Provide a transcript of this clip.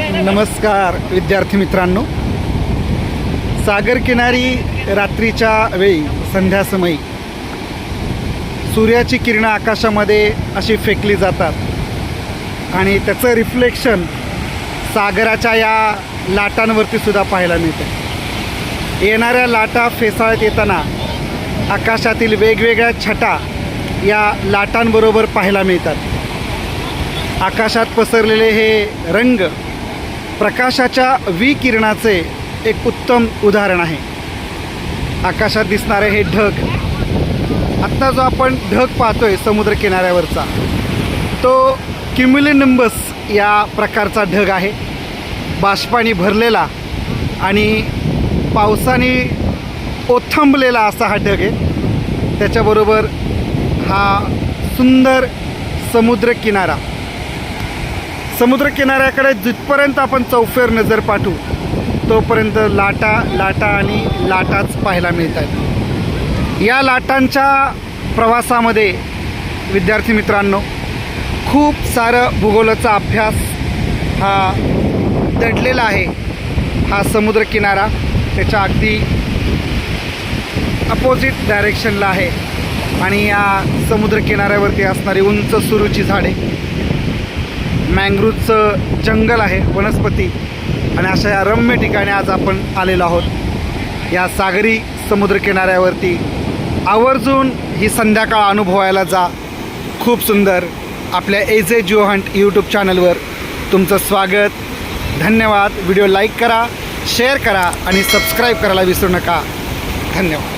नमस्कार विद्यार्थी मित्रांनो. सागर किनारी रात्रीच्या वेळी संध्यासमयी सूर्याची किरणं आकाशामध्ये अशी फेकली जातात. आणि त्याचं रिफ्लेक्शन सागराच्या या लाटांवरती सुद्धा पाहायला मिळतं. येणाऱ्या लाटा फेसाळत येताना आकाशातील वेगवेगळ्या छटा या लाटांबरोबर पाहायला मिळतात. आकाशात पसरलेले हे रंग प्रकाशाच्या विकिरणाचे एक उत्तम उदाहरण आहे. आकाशात दिसणारे हे ढग आत्ता जो आपण ढग पाहतोय समुद्र किनाऱ्यावरचा तो क्युम्युलिनिंबस या प्रकारचा ढग आहे. बाष्पाने भरलेला आणि पावसाने ओथंबलेला असा हा ढग आहे. त्याच्याबरोबर हा सुंदर समुद्र किनारा समुद्र किनाऱ्याकडे जिथपर्यंत आपण चौफेर नजर पाठवू तोपर्यंत लाटा लाटा आणि लाटाच पाहायला मिळतात. या लाटांच्या प्रवासामध्ये विद्यार्थी मित्रांनो खूप सारं भूगोलाचा अभ्यास हा दडलेला आहे. हा समुद्रकिनारा त्याच्या अगदी अपोजिट डायरेक्शनला आहे. आणि या समुद्र किनाऱ्यावरती असणारी उंच सुरूची झाडे मँग्रूवचं जंगल आहे वनस्पती. आणि अशा या रम्य ठिकाणी आज आपण आलेलो आहोत. या सागरी समुद्र किनाऱ्यावरती आवर्जून ही संध्याकाळ अनुभवायला जा. खूप सुंदर. आपल्या age a geo hunt YouTube चॅनलवर तुमचं स्वागत. धन्यवाद. व्हिडिओ लाईक करा शेअर करा आणि सबस्क्राईब करायला विसरू नका. धन्यवाद.